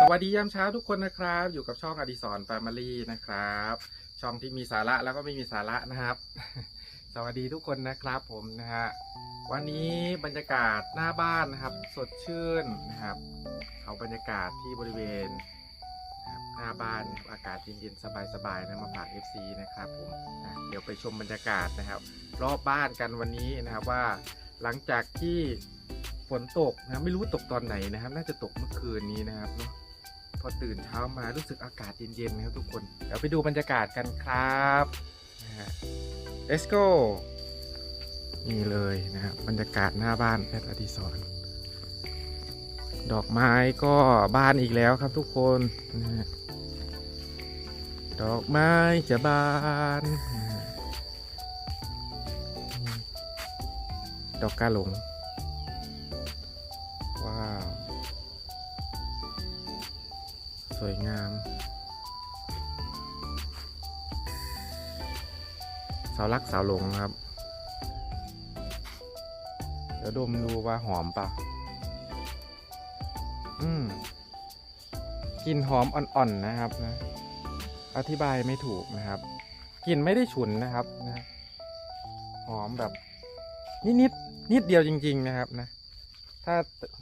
สวัสดียามเช้าทุกคนนะครับ อยู่กับช่องอดิสรแฟมิลี่นะครับ ช่องที่มีสาระแล้วก็ไม่มีสาระนะครับ สวัสดีทุกคนนะครับผมนะฮะวันนี้บรรยากาศหน้าบ้านนะครับ สดชื่นนะครับ เอาบรรยากาศที่บริเวณหน้าบ้านอากาศเย็นๆสบายๆนะมาฝาก FC นะครับผมนะเดี๋ยวไปชมบรรยากาศนะครับ รอบบ้านกันวันนี้นะครับว่าหลังจากที่ ฝนตกนะไม่รู้ตกตอนไหนนะครับ น่าจะตกเมื่อคืนนี้นะครับเนาะพอตื่นเช้ามารู้สึกอากาศเย็นๆนะครับทุกคน เดี๋ยวไปดูบรรยากาศกันครับนะฮะ let's go นี่เลยนะครับบรรยากาศหน้าบ้านแอดอดิสรดอกไม้ก็บานอีกแล้วครับทุกคนนะฮะดอกไม้จะบานดอกกาหลง สวยงาม สาวรักสาวหลงครับ เดี๋ยวดมดูว่าหอมปะอืมกลิ่นหอมอ่อนๆนะครับนะ อธิบายไม่ถูกนะครับกลิ่นไม่ได้ฉุนนะครับนะ หอมแบบ นิดๆนิดเดียวจริง ๆ นะครับนะถ้า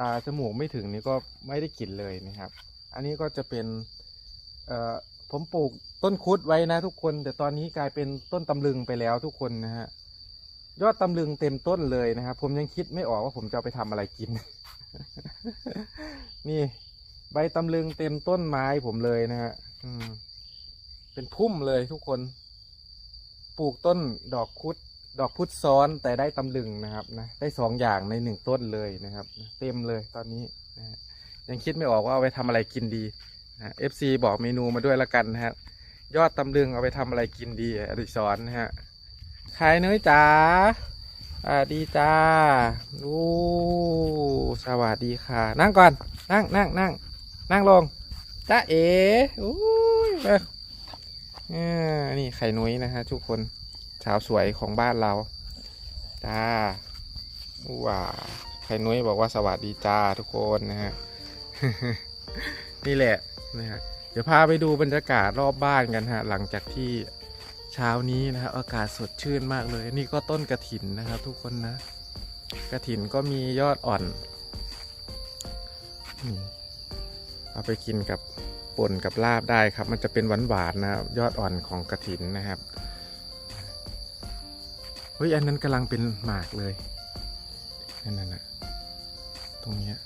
อ่าจมูกไม่ถึงนี่ก็ไม่ได้กลิ่นเลยนะครับ อันนี้ก็จะเป็นผมปลูกต้นคุดไว้นะทุกคน แต่ตอนนี้กลายเป็นต้นตำลึงไปแล้วทุกคนนะฮะยอดตำลึงเต็มต้นเลยนะครับ ผมยังคิดไม่ออกว่าผมจะไปทำอะไรกิน นี่ใบตำลึงเต็มต้นไม้ผมเลยนะฮะเป็นพุ่มเลยทุกคน ปลูกต้นดอกคุด ดอกพุธซ้อนแต่ได้ตำลึงนะครับนะ ได้สองอย่างในหนึ่งต้นเลยนะครับ เต็มเลยตอนนี้นะฮะ ยังคิดไม่ออกว่าเอาไปทำอะไรกินดีนะเอฟซีบอกเมนูมาด้วยละกันนะฮะยอดตำลึงเอาไปทำอะไรกินดีอดิศรนะฮะขายเนื้อจ๋าสวัสดีจ้าโอ้สวัสดีค่ะ นั่งก่อน นั่งนั่งนั่งนั่งลงจ้าเอ๋อุ้ยมาอ่านี่ไข่นุ้ยนะฮะทุกคนสาวสวยของบ้านเราจ้าว้าไข่นุ้ยบอกว่าสวัสดีจ้าทุกคนนะฮะ นี่แหละนะฮะเดี๋ยวพาไปดูบรรยากาศรอบบ้านกันฮะหลังจากที่เช้านี้นะครับอากาศสดชื่นมากเลย นี่ก็ต้นกระถินนะครับ ทุกคนนะกระถินก็มียอดอ่อนนี่เอาไปกินกับป่นกับลาบได้ครับ มันจะเป็นหวานๆนะครับยอดอ่อนของกระถินนะครับเฮ้ยอันนั้นกำลังเป็นหมากเลยนั่นน่ะนะตรงเนี้ย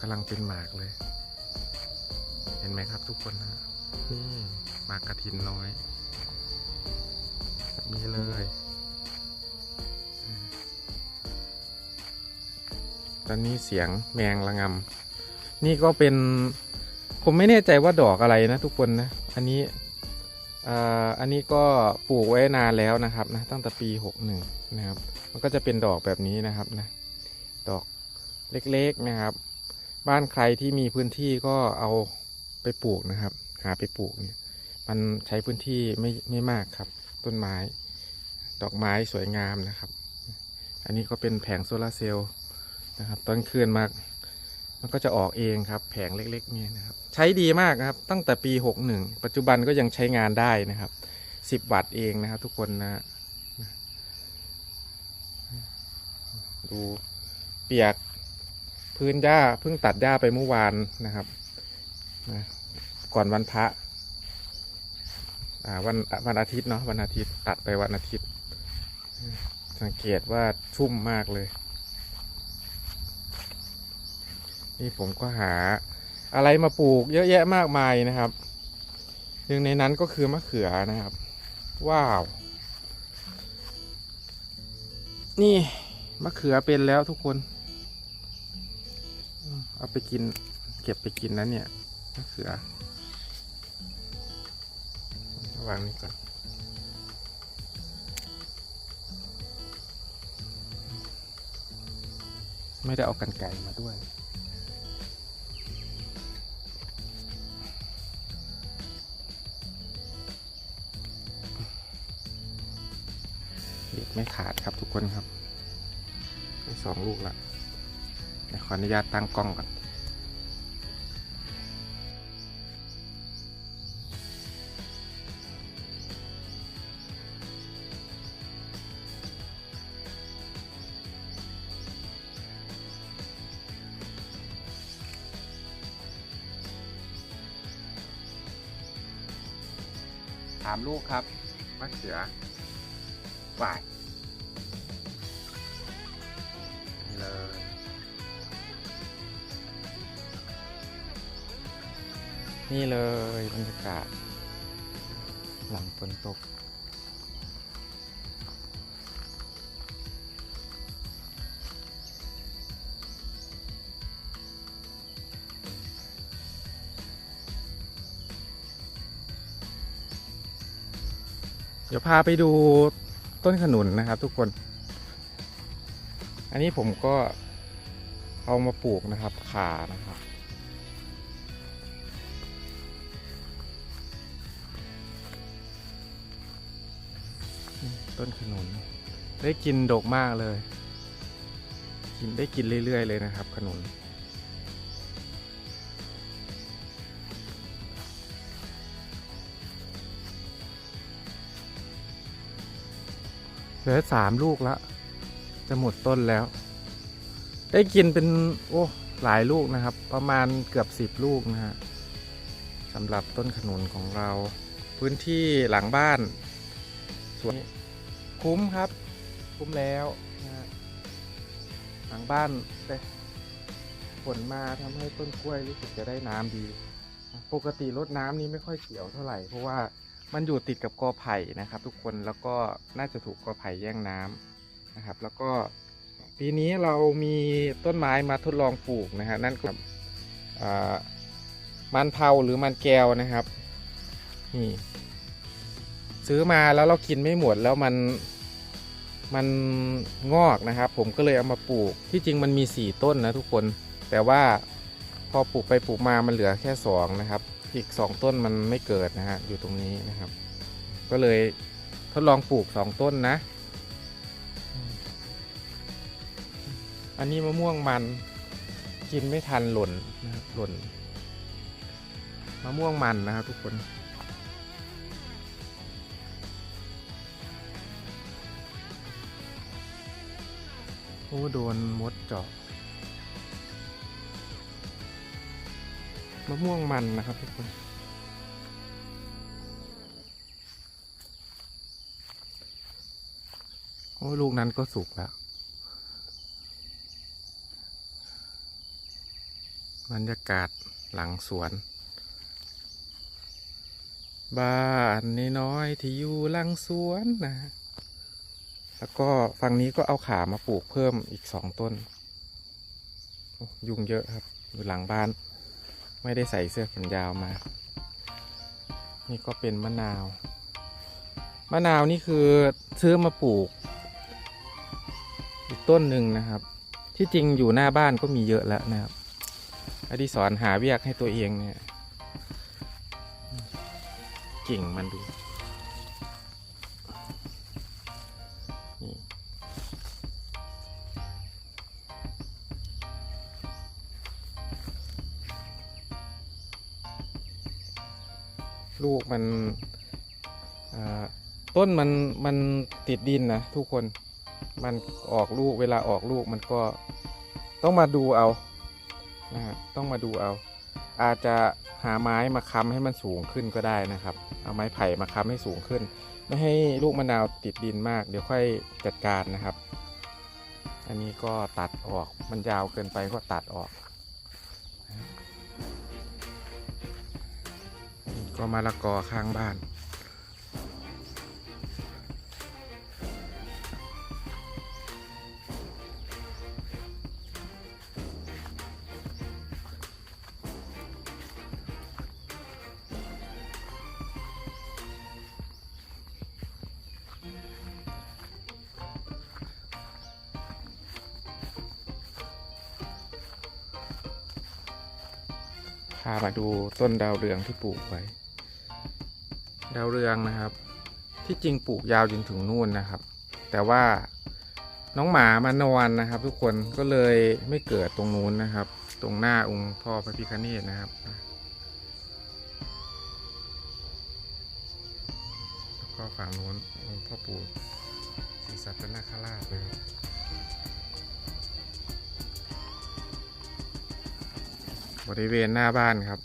กำลังเป็นหมากเลย เห็นไหมครับทุกคนนะนี่หมากกระถินน้อยแบบนี้เลยตอนนี้เสียงแมงระงำนี่ก็เป็น ผมไม่แน่ใจว่าดอกอะไรนะทุกคนนะ อันนี้อ่าอันนี้ก็ปลูกไว้นานแล้วนะครับนะตั้งแต่ปีหกหนึ่งนะครับ มันก็จะเป็นดอกแบบนี้นะครับนะ ดอกเล็กๆนะครับ บ้านใครที่มีพื้นที่ก็เอาไปปลูกนะครับ หาไปปลูกเนี่ย มันใช้พื้นที่ไม่ไม่มากครับ ต้นไม้ ดอกไม้สวยงามนะครับ อันนี้ก็เป็นแผงโซลาร์เซลล์นะครับตอนคืนมามันก็จะออกเองครับ แผงเล็กๆเนี่ยนะครับ ใช้ดีมากครับ ตั้งแต่ปี 61 ปัจจุบันก็ยังใช้งานได้นะครับ 10 วัตต์เองนะครับ ทุกคนนะดูเปียก พื้นหญ้าเพิ่งตัดหญ้าไปเมื่อวานนะครับนะก่อนวันพระวันวันอาทิตย์เนาะวันอาทิตย์ตัดไปวันอาทิตย์ สังเกตว่าชุ่มมากเลย นี่ผมก็หาอะไรมาปลูกเยอะแยะมากมายนะครับหนึ่งในนั้นก็คือมะเขือนะครับ ว้าว นี่มะเขือเป็นแล้วทุกคน เอาไปกิน เก็บไปกินนะเนี่ยมะเขือวางนี่ก่อนไม่ได้เอากันไก่มาด้วย เด็ดไม่ขาดครับทุกคนครับ ได้สองลูกละ ขออนุญาตตั้งกล้องก่อนถามลูกครับมะเขือไป นี่เลยบรรยากาศ หลังฝนตก เดี๋ยวพาไปดูต้นขนุนนะครับทุกคน อันนี้ผมก็เอามาปลูกนะครับขานะครับ ต้นขนุน ได้กินดกมากเลย กินได้กินเรื่อย ๆ เลยนะครับ ขนุน เหลือสามลูกละ จะหมดต้นแล้ว ได้กินเป็นโอ้หลายลูกนะครับ ประมาณเกือบสิบลูกนะฮะสำหรับต้นขนุนของเรา พื้นที่หลังบ้าน สวนคุ้มครับ คุ้มแล้วนะฮะหลังบ้านแต่ฝนมาทำให้ต้นกล้วยรู้สึกจะได้น้ำดี ปกติรดน้ำนี้ไม่ค่อยเกี่ยวเท่าไหร่ เพราะว่ามันอยู่ติดกับกอไผ่นะครับ ทุกคนแล้วก็น่าจะถูกกอไผ่แย่งน้ำนะครับ แล้วก็ปีนี้เรามีต้นไม้มาทดลองปลูกนะฮะนั่นก็อ่ามันเผาหรือมันแก้วนะครับนี่ ซื้อมาแล้วเรากินไม่หมดแล้วมันมันงอกนะครับ ผมก็เลยเอามาปลูกที่จริงมันมีสี่ต้นนะทุกคน แต่ว่าพอปลูกไปปลูกมามันเหลือแค่สองนะครับ อีกสองต้นมันไม่เกิดนะฮะอยู่ตรงนี้นะครับ ก็เลยทดลองปลูกสองต้นนะ อันนี้มะม่วงมันกินไม่ทันหล่นนะครับหล่นมะม่วงมันนะครับทุกคน โอ้โดนมดเจาะมะม่วงมันนะครับทุกคนโอ้ลูกนั้นก็สุกแล้วบรรยากาศหลังสวน บ้านน้อยที่อยู่หลังสวนนะ แล้วก็ฝั่งนี้ก็เอาขามาปลูกเพิ่มอีกสองต้น ยุงเยอะครับ อยู่หลังบ้าน ไม่ได้ใส่เสื้อแขนยาวมา นี่ก็เป็นมะนาว มะนาวนี่คือซื้อมาปลูก อีกต้นหนึ่งนะครับ ที่จริงอยู่หน้าบ้านก็มีเยอะแล้วนะครับอดิศรหาเวียกให้ตัวเองเนี่ยเก่งมันดู ลูกมันต้นมันมันติดดินนะทุกคนมันออกลูกเวลาออกลูกมันก็ต้องมาดูเอานะฮะต้องมาดูเอา อาจจะหาไม้มาค้ำให้มันสูงขึ้นก็ได้นะครับ เอาไม้ไผ่มาค้ำให้สูงขึ้น ไม่ให้ลูกมะนาวติดดินมาก เดี๋ยวค่อยจัดการนะครับ อันนี้ก็ตัดออกมันยาวเกินไปก็ตัดออก ก็มะละกอข้างบ้าน พามาดูต้นดาวเรืองที่ปลูกไว้ ดาวเรืองนะครับ ที่จริงปลูกยาวจนถึงนู่นนะครับ แต่ว่าน้องหมามานอนนะครับ ทุกคนก็เลยไม่เกิดตรงนู้นนะครับ ตรงหน้าองค์พ่อพระพิฆเนศนะครับแล้วก็ฝั่งนู้นองค์พ่อปู่ศรีสัตนคราชเลยครับบริเวณหน้าบ้านครับ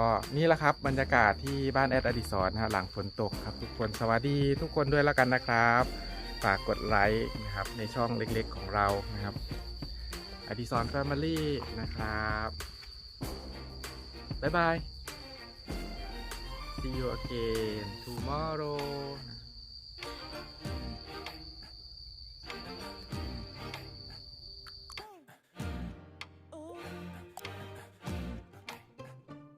ก็นี่แหละครับบรรยากาศที่บ้านแอดอดิสรนะฮะหลังฝนตกครับทุกคนสวัสดีทุกคนด้วยแล้วกันนะครับฝากกดไลค์นะครับในช่องเล็กๆของเรานะครับอดิสรแฟมิลี่นะครับบ๊ายบาย see you again tomorrow